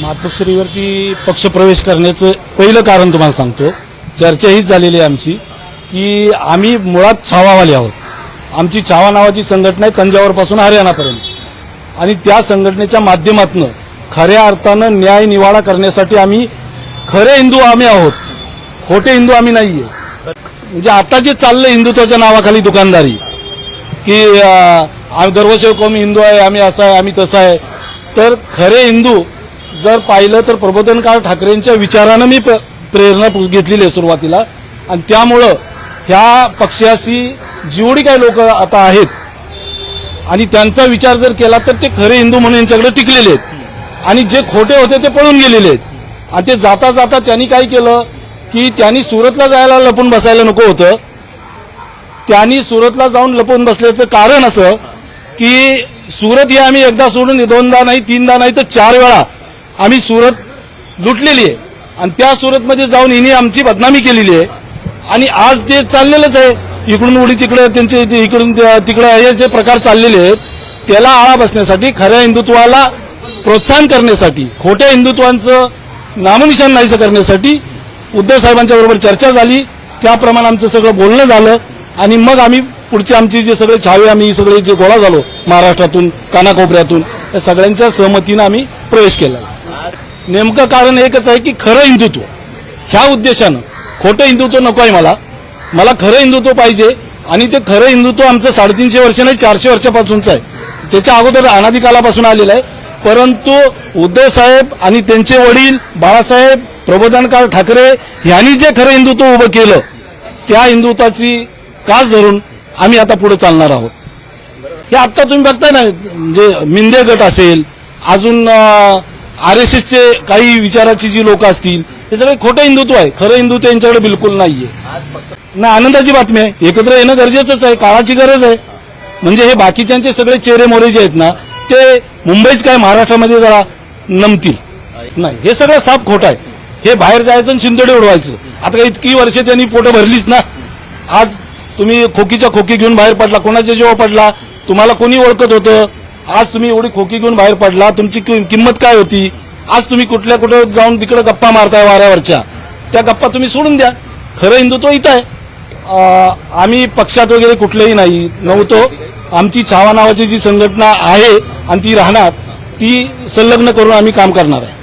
मातोश्रीवरती पक्षप्रवेश करण्याचं पहिलं कारण तुम्हाला सांगतो. चर्चा हीच झालेली आहे आमची की आम्ही मुळात छावावाले आहोत. आमची छावा नावाची संघटना आहे तंजावरपासून हरियाणापर्यंत. आणि त्या संघटनेच्या माध्यमातून खऱ्या अर्थानं न्याय निवाडा करण्यासाठी आम्ही खरे हिंदू आम्ही आहोत. खोटे हिंदू आम्ही नाहीये. म्हणजे आता जे चाललं हिंदुत्वाच्या नावाखाली दुकानदारी की गर्वसेवक आम्ही हिंदू आहे आम्ही असं आहे आम्ही तसं आहे तर खरे हिंदू जर पाहिलं तर प्रबोधनकार ठाकरेंच्या विचारानं मी प्र- प्रेरणा पु- घेतलेली आहे सुरुवातीला. आणि त्यामुळं ह्या पक्षाशी जेवढी काही लोक आता आहेत. आणि त्यांचा विचार जर केला तर ते खरे हिंदू म्हणून यांच्याकडे टिकलेले आहेत. आणि जे खोटे होते ते पळून गेलेले आहेत. आणि ते जाता जाता त्यांनी काय केलं की त्यांनी सुरतला जायला लपून बसायला नको होतं. त्यांनी सुरतला जाऊन लपून बसल्याचं कारण असं की सुरत हे आम्ही एकदा सोडून दोनदा नाही तीनदा नाही तर चार वेळा आम्ही सुरत लुटलेली आहे. आणि त्या सुरतमध्ये जाऊन हिने आमची बदनामी केलेली आहे. आणि आज ते चाललेलंच आहे. इकडून उडी तिकडे त्यांचे ते इकडून तिकडे हे जे प्रकार चाललेले आहेत त्याला आळा बसण्यासाठी खऱ्या हिंदुत्वाला प्रोत्साहन करण्यासाठी खोट्या हिंदुत्वांचं नामनिशान नाहीसं करण्यासाठी उद्धव साहेबांच्या बरोबर चर्चा झाली. त्याप्रमाणे आमचं सगळं बोलणं झालं. आणि मग आम्ही पुढचे आमचे जे सगळे छावे आम्ही सगळे जे गोळा झालो महाराष्ट्रातून कानाकोपऱ्यातून या सगळ्यांच्या सहमतीनं आम्ही प्रवेश केला. नेमकं कारण एकच आहे की खरं हिंदुत्व. ह्या उद्देशानं खोटं हिंदुत्व नको आहे मला. मला खरं हिंदुत्व पाहिजे आणि ते खरं हिंदुत्व आमचं साडेतीनशे वर्ष नाही चारशे वर्षापासूनचं आहे. त्याच्या अगोदर अनादिकालापासून आलेलं आहे. परंतु उद्धव साहेब आणि त्यांचे वडील बाळासाहेब प्रबोधनकार ठाकरे यांनी जे खरं हिंदुत्व उभं केलं त्या हिंदुत्वाची कास धरून आम्ही आता पुढे चालणार आहोत. हे आत्ता तुम्ही बघताय ना म्हणजे मिंदे गट असेल अजून आर एस एसचे काही विचाराची जी लोक असतील हे सगळे खोटं हिंदुत्व आहे. खरं हिंदुत्व यांच्याकडे बिलकुल नाहीये. ना आनंदाची बातमी आहे. एकत्र येणं गरजेचंच आहे काळाची गरज आहे. म्हणजे हे बाकीच्यांचे सगळे चेहरे मोरे जे आहेत ना ते मुंबईच काय महाराष्ट्रामध्ये जरा नमतील. नाही हे सगळं साप खोटं आहे. हे बाहेर जायचं आणि शिंदोडे उडवायचं. आता काही इतकी वर्ष त्यांनी पोटं भरलीच ना. आज तुम्ही खोकीच्या खोकी घेऊन बाहेर पडला कोणाच्या जेव्हा पडला तुम्हाला कोणी ओळखत होतं? आज तुम्ही एवढी खोकी घेऊन बाहेर पडला तुमची किंमत काय होती? आज तुम्ही कुठल्या कुठं जाऊन तिकडे गप्पा मारताय वाऱ्यावरच्या? त्या गप्पा तुम्ही सोडून द्या. खरं हिंदुत्व इथं आहे. आम्ही पक्षात वगैरे कुठलेही नाही नव्हतो. आमची छावा नावाची जी संघटना आहे आणि ती राहणार ती संलग्न करून आम्ही काम करणार आहे.